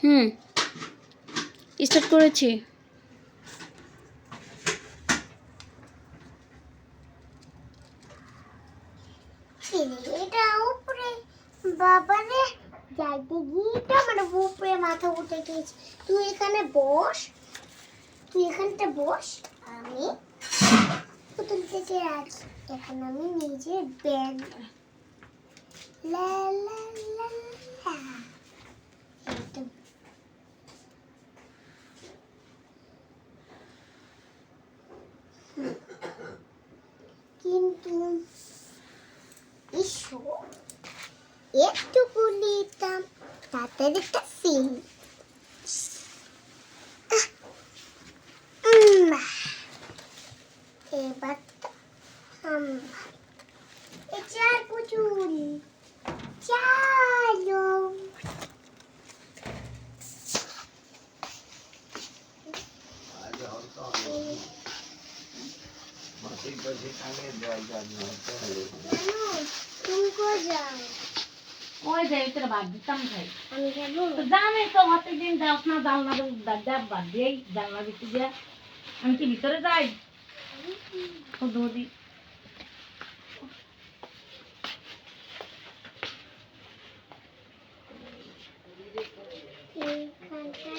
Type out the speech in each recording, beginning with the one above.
হুম। Start করেছি। এটা উপরে আমার উপরে মাথা উঠে গিয়েছে। তুই এখানে বস। তুই এখানটা বস। আমি পুতুল থেকে রাখি। এখন আমি নিজে ব্যাগ লা লা কিন্তু ইস্যু একটুকু নিতাম তাদের একটা সিন এবার তো আমরা এ চার পুচুল চালো জানো তুমি কো যাও ওই যে তোর বাদ দিতাম ভাই আমি তো জানি তো প্রত্যেকদিন যাস না জানলা দাদা বাদ দিয়েই জানলা দিতে যা আমি কি ভিতরে যাই ও দৌদি এইখানটা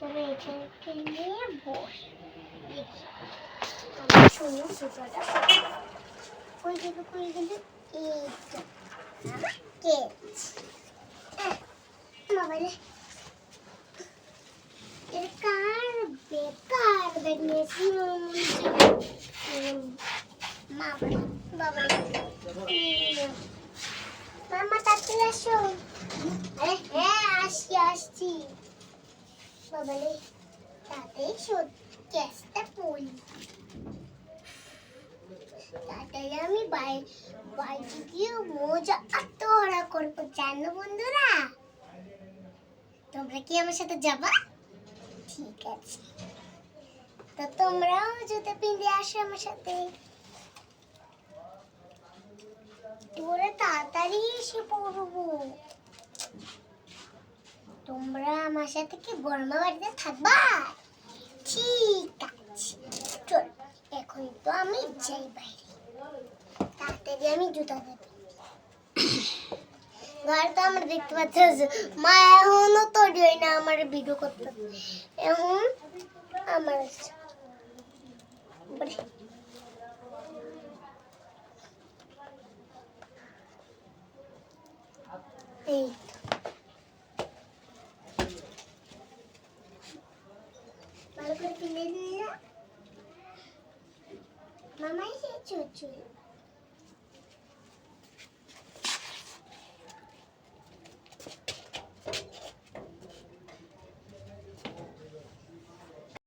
Peraí, tem, tem minha bolsa. Isso. Eu não sei se olha só. Coisa do coisa do Eita. Quente. É. Mamãe, né? Carbe, carbe, nesse mundo. Mamãe, mamãe. Mamãe tá te achando. É, é, acho, é acho. Assim. বাবারে শোধ গ্যাসটা পড়ি। তাড়াতাড়ি আমি বাইরে গিয়ে মজা আত্মহরা করব, জানো বন্ধুরা? তোমরা কি আমার সাথে যাবা? ঠিক আছে। তো তোমরাও জুতো পিঁধে আসো আমার সাথে। তোরা তাড়াতাড়ি এসে পড়ব। তোমরা আমার সাথে কি বর্মা বাড়িতে থাকবা? ঠিক আছে। চল এখন তো আমি যাই বাইরে। তাড়াতাড়ি আমি জুতা দেবো ঘর তো আমরা দেখতে পাচ্ছি মা এখনও তৈরি হয় না আমার ভিডিও করতে। এখন আমার। এই 妈妈先出去